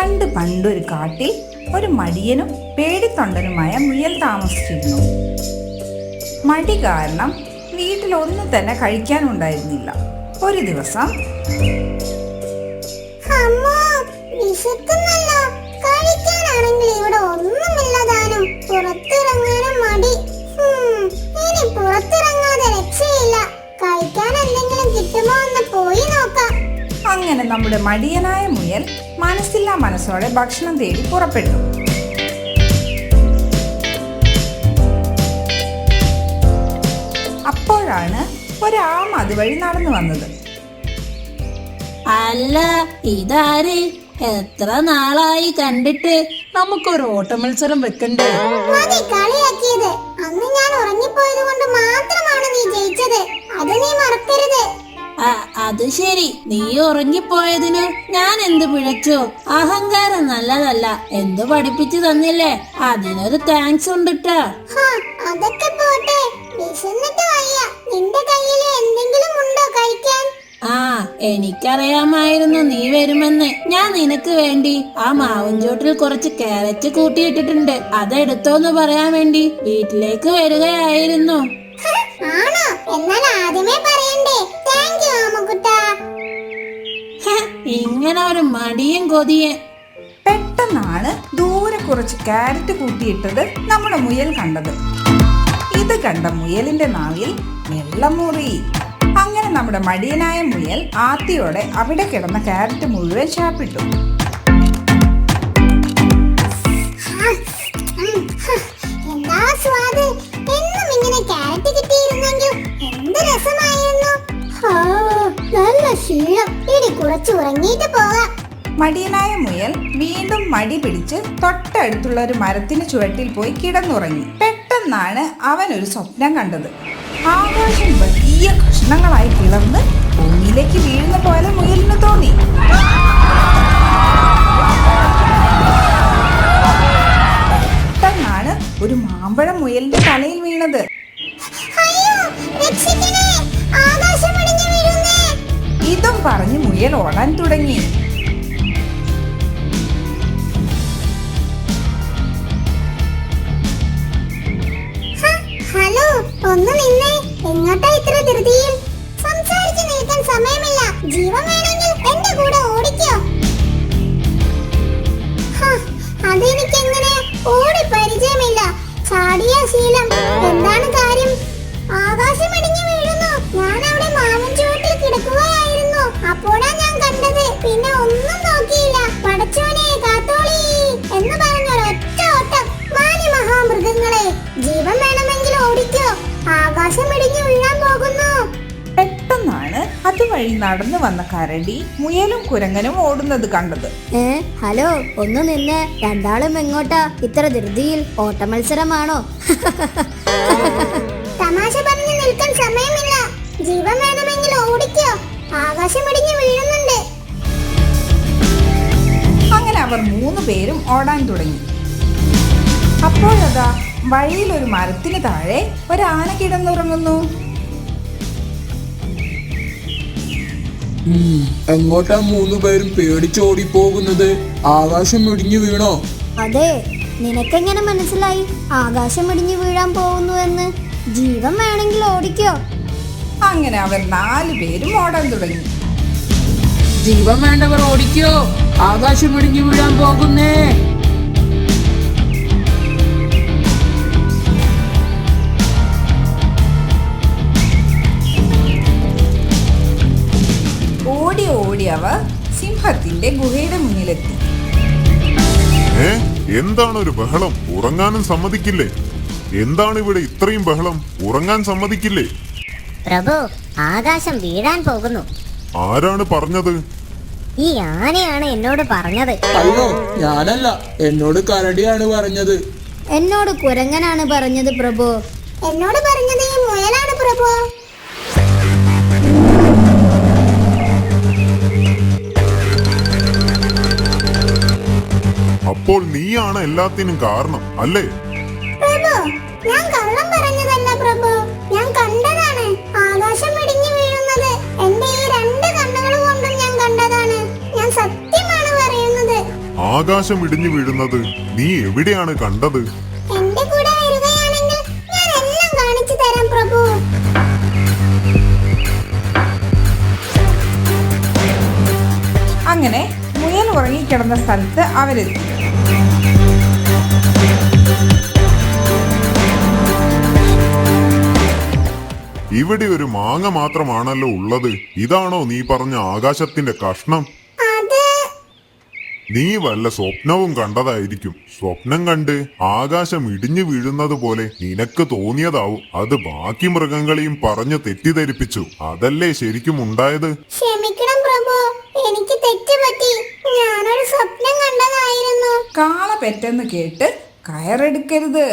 പണ്ട് പണ്ടൊരു കാട്ടിൽ ഒരു മടിയനും പേടിത്തൊണ്ടനുമായ മുയൽ താമസിച്ചിരുന്നു. മടി കാരണം വീട്ടിൽ ഒന്നും തന്നെ കഴിക്കാനുണ്ടായിരുന്നില്ല. ഒരു ദിവസം അമ്മ വിശക്കുന്നല്ലോ. നമ്മുടെ മടിയനായ മുയൽ മനസ്സില്ലാ മനസ്സോടെ ഭക്ഷണം തേടി പുറപ്പെട്ടു. അപ്പോഴാണ് ഒരാമ അതുവഴി നടന്നു വന്നത്. അല്ല ഇതാര്? എത്ര നാളായി കണ്ടിട്ട് നമുക്കൊരു ഓട്ട മത്സരം വെക്കണ്ടേ കളിയാക്കിയത്. അന്ന് ഞാൻ ഉറങ്ങിപ്പോയത് ശരി നീ ഉറങ്ങിപ്പോയതിന് ഞാൻ എന്ത് പിഴച്ചു? അഹങ്കാരം നല്ലതല്ല. എന്ത് പഠിപ്പിച്ചു തന്നില്ലേ? അതിനൊരു താങ്ക്സ് ഉണ്ടിട്ടാ. അതൊക്കെ പോട്ടെ. വിശന്നിട്ട് വയ്യ. നിന്റെ കയ്യിൽ എന്തെങ്കിലും ഉണ്ടോ കഴിക്കാൻ? ആ എനിക്കറിയാമായിരുന്നു നീ വരുമെന്ന്. ഞാൻ നിനക്ക് വേണ്ടി ആ മാവുംചോട്ടിൽ കുറച്ച് കാരറ്റ് കൂട്ടിയിട്ടിട്ടുണ്ട്. അതെടുത്തോന്ന് പറയാൻ വേണ്ടി വീട്ടിലേക്ക് വരികയായിരുന്നു. ആണോ? എന്നാൽ ആദ്യമേ പറയണ്ടേ. താങ്ക് യു ആമക്കുട്ട. ഇങ്ങനെ ഒരു മടിയും കൊതിയെ. പെട്ടെന്നാണ് ദൂരെ കുറച്ച് ക്യാരറ്റ് കൂട്ടിയിട്ടത് നമ്മുടെ മുയൽ കണ്ടത്. ഇത് കണ്ട മുയലിന്റെ നാവിൽ വെള്ളമുറി അങ്ങനെ നമ്മുടെ മടിയനായ മുയൽ ആത്തിയോടെ അവിടെ കിടന്ന ക്യാരറ്റ് മുഴുവൻ നല്ല എന്താ കുറച്ച് ഉറങ്ങിയിട്ട് പോകാം. മടിയനായ മുയൽ വീണ്ടും മടി പിടിച്ച് തൊട്ടടുത്തുള്ള ഒരു മരത്തിന് ചുവട്ടിൽ പോയി കിടന്നുറങ്ങി. പെട്ടെന്നാണ് അവൻ ഒരു സ്വപ്നം കണ്ടത്. ആകാശം വലിയ കഷ്ണങ്ങളായി പിളർന്ന് ഭൂമിയിലേക്ക് വീഴുന്ന പോലെ മുയലിന് തോന്നി. പെട്ടെന്നാണ് ഒരു മാമ്പഴം മുയലിന്റെ തലയിൽ വീണത്. അയ്യോ രക്ഷിക്കണേ. പറഞ്ഞ് മുയൽ ഓടാൻ തുടങ്ങി. ഹലോ ഒന്ന് നിന്നെ. എങ്ങോട്ടാ ഇത്ര ധൃതിയിൽ? സംസാരിച്ചു നിൽക്കാൻ സമയമില്ല. ജീവൻ വേണമെങ്കിൽ എന്റെ കൂടെ ഓടിക്കോ. അതെനിക്കെങ്ങനെ ഓടി പരിചയമില്ല. ചാടിയ ശീലം. അതുവഴി നടന്നു വന്ന കരടി മുയലും കുരങ്ങനും ഓടുന്നത് കണ്ടത്. ഏ ഹലോ ഒന്ന് നിന്നെ രണ്ടാളും എങ്ങോട്ടാ? ഇത്ര ധൃതിയിൽ ഓട്ട മത്സരമാണോ തമാശ പറഞ്ഞു നിൽക്കാൻ സമയമില്ല. ജീവൻ വേണമെങ്കിൽ ഓടിക്കോ. ആകാശം ഇടിഞ്ഞു വീഴുന്നുണ്ട്. അങ്ങനെ അവർ മൂന്ന് പേരും ഓടാൻ തുടങ്ങി. അപ്പോഴതാ വഴിയിൽ ഒരു മരത്തിന് താഴെ ഒരു ആന കിടന്നുറങ്ങുന്നു. എങ്ങോട്ടാ മൂന്ന് പേരും പേടിച്ചോടി പോകുന്നത് ആകാശം ഇടിഞ്ഞു വീണോ? അതെ നിനക്കെങ്ങനെ മനസ്സിലായി? ആകാശം ഇടിഞ്ഞു വീഴാൻ പോകുന്നു എന്ന്. ജീവൻ വേണമെങ്കിൽ ഓടിക്കോ. അങ്ങനെ അവർ നാലു പേരും ഓടാൻ തുടങ്ങി. ജീവൻ വേണ്ടവർ ഓടിക്കോ. ആകാശം ഇടിഞ്ഞു വീഴാൻ പോകുന്നേ. സിംഹത്തിന്റെ ഗുഹയുടെ മുന്നിലെത്തി. ഏ? എന്താണ് ഒരു ബഹളം? ഉറങ്ങാനും സമ്മതിക്കില്ലേ? എന്താണ് ഇവിടെ ഇത്രയും ബഹളം? ഉറങ്ങാൻ സമ്മതിക്കില്ലേ? പ്രഭു ആകാശം വീഴാൻ പോകുന്നു. ആരാണ് പറഞ്ഞത്? ഈ ആനയാണ് എന്നോട് പറഞ്ഞത്. അയ്യോ ഞാനല്ല. എന്നോട് കരടിയാണ് പറഞ്ഞത്. എന്നോട് കുരങ്ങനാണ് പറഞ്ഞത് പ്രഭു. എന്നോട് പറഞ്ഞത് അപ്പോൾ നീയാണ് എല്ലാത്തിനും കാരണം അല്ലേ? പ്രഭു ഞാൻ കള്ളം പറഞ്ഞതല്ല പ്രഭു. ഞാൻ കണ്ടതാണ്. ആകാശം ഇടിഞ്ഞു വീഴുന്നത്. എന്റെ ഈ രണ്ട് കണ്ണുകൾ കൊണ്ടും ഞാൻ കണ്ടതാണ്. ഞാൻ സത്യമാണ് പറയുന്നത്. ആകാശം ഇടിഞ്ഞു വീഴുന്നത് നീ എവിടെയാണ് കണ്ടത്? എന്റെ കൂടെ വരികയാണെങ്കിൽ ഞാൻ എല്ലാം കാണിച്ചു തരാം പ്രഭു. അങ്ങനെ മുയൽ ഉറങ്ങിക്കിടന്ന സ്ഥലത്ത് അവരെത്തി. ഇവിടെ ഒരു മാങ്ങ മാത്രമാണല്ലോ ഉള്ളത്. ഇതാണോ നീ പറഞ്ഞ ആകാശത്തിന്റെ കഷ്ണം? അത് നീ വല്ല സ്വപ്നവും കണ്ടതായിരിക്കും. സ്വപ്നം കണ്ട് ആകാശം ഇടിഞ്ഞു വീഴുന്നത് പോലെ നിനക്ക് തോന്നിയതാവും. അത് ബാക്കി മൃഗങ്ങളെയും പറഞ്ഞു തെറ്റിദ്ധരിപ്പിച്ചു. അതല്ലേ ശരിക്കും ഉണ്ടായത്? ക്ഷമിക്കണം പ്രഭു. എനിക്ക് തെറ്റ് പറ്റി ഞാനൊരു സ്വപ്നം കണ്ടതായിരുന്നു. കാള പെറ്റെന്ന് കേട്ട് കയറെടുക്കരുത്.